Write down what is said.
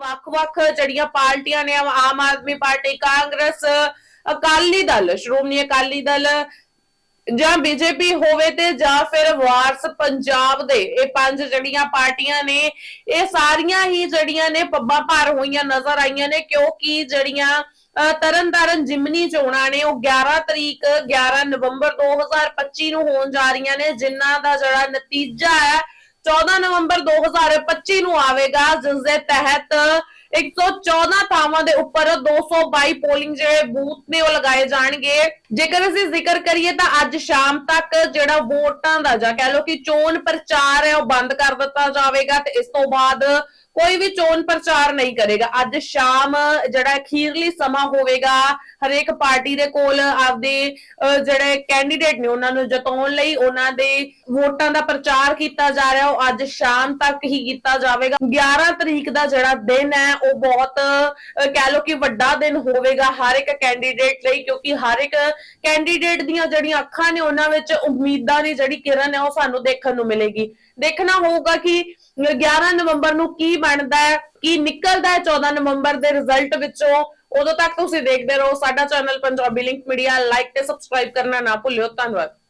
ਵੱਖ-ਵੱਖ ਜਿਹੜੀਆਂ ਪਾਰਟੀਆਂ ਨੇ ਆਮ ਆਦਮੀ ਪਾਰਟੀ ਕਾਂਗਰਸ ਅਕਾਲੀ ਦਲ ਸ਼੍ਰੋਮਣੀ ਅਕਾਲੀ ਦਲ ਜਾਂ ਬੀਜੇਪੀ ਹੋਵੇ ਤੇ ਜਾਂ ਫਿਰ ਵਾਰਸ ਪੰਜਾਬ ਦੇ ਇਹ ਪੰਜ ਜਿਹੜੀਆਂ ਪਾਰਟੀਆਂ ਨੇ ਇਹ ਸਾਰੀਆਂ ਹੀ ਜਿਹੜੀਆਂ ਨੇ ਪੱਬਾਂ ਭਾਰ ਹੋਈਆਂ ਨਜ਼ਰ ਆਈਆਂ ਨੇ ਕਿਉਂਕਿ ਜਿਹੜੀਆਂ ਅ, ਤਰਨਤਾਰਨ ਜਿਮਨੀ ਚੋਣਾਂ ਨੇ ਉਹ 11 ਤਰੀਕ 11 ਨਵੰਬਰ 2025 ਨੂੰ ਹੋਣ ਜਾ ਰਹੀਆਂ ਨੇ ਜਿਨ੍ਹਾਂ ਦਾ ਜਿਹੜਾ ਨਤੀਜਾ ਹੈ 14 ਨਵੰਬਰ 2025 ਨੂੰ ਆਵੇਗਾ ਜਿਸ ਦੇ ਤਹਿਤ 114 ਥਾਵਾਂ ਦੇ ਉੱਪਰ 222 ਪੋਲਿੰਗ ਜਿਹੜੇ ਬੂਥ ਨੇ ਉਹ ਲਗਾਏ ਜਾਣਗੇ। ਜੇਕਰ ਅਸੀਂ ਜ਼ਿਕਰ ਕਰੀਏ ਤਾਂ ਅੱਜ ਸ਼ਾਮ ਤੱਕ ਜਿਹੜਾ ਵੋਟਾਂ ਦਾ ਜਾਂ ਕਹਿ ਲਓ ਕਿ ਚੋਣ ਪ੍ਰਚਾਰ ਹੈ ਉਹ ਬੰਦ ਕਰ ਦਿੱਤਾ ਜਾਵੇਗਾ ਤੇ ਇਸ ਤੋਂ ਬਾਅਦ ਕੋਈ ਵੀ ਚੋਣ ਪ੍ਰਚਾਰ ਨਹੀਂ ਕਰੇਗਾ। ਅੱਜ ਸ਼ਾਮ ਜਿਹੜਾ ਅਖੀਰਲੀ ਸਮਾਂ ਹੋਵੇਗਾ, ਹਰੇਕ ਪਾਰਟੀ ਦੇ ਕੋਲ ਆਪਦੇ ਜਿਹੜੇ ਕੈਂਡੀਡੇਟ ਨੇ ਉਹਨਾਂ ਨੂੰ ਜਿਤਾਉਣ ਲਈ ਉਹਨਾਂ ਦੇ ਵੋਟਾਂ ਦਾ ਪ੍ਰਚਾਰ ਕੀਤਾ ਜਾ ਰਿਹਾ। ਉਹ ਅੱਜ ਸ਼ਾਮ ਤੱਕ ਹੀ ਕੀਤਾ ਜਾਵੇਗਾ। 11 ਤਰੀਕ ਦਾ ਜਿਹੜਾ ਦਿਨ ਹੈ, ਉਹ ਬਹੁਤ ਕਹਿ ਲਓ ਕਿ ਵੱਡਾ ਦਿਨ ਹੋਵੇਗਾ ਹਰ ਇੱਕ ਕੈਂਡੀਡੇਟ ਲਈ, ਕਿਉਂਕਿ ਹਰ ਇੱਕ ਕੈਂਡੀਡੇਟ ਦੀਆਂ ਜਿਹੜੀਆਂ ਅੱਖਾਂ ਨੇ, ਉਹਨਾਂ ਵਿੱਚ ਉਮੀਦਾਂ ਦੀ ਜਿਹੜੀ ਕਿਰਨ ਹੈ, ਉਹ ਸਾਨੂੰ ਦੇਖਣ ਨੂੰ ਮਿਲੇਗੀ। ਦੇਖਣਾ ਹੋਊਗਾ ਕਿ 11 ਨਵੰਬਰ ਨੂੰ ਕੀ ਬਣਦਾ ਹੈ, ਕੀ ਨਿਕਲਦਾ ਹੈ 14 ਨਵੰਬਰ ਦੇ ਰਿਜ਼ਲਟ ਵਿੱਚੋਂ, ਉਦੋਂ ਤੱਕ ਤੁਸੀਂ ਦੇਖਦੇ ਰਹੋ ਸਾਡਾ channel Punjabi link media like ਤੇ ਸਬਸਕ੍ਰਾਈਬ ਕਰਨਾ ਨਾ ਭੁੱਲਿਓ, ਧੰਨਵਾਦ।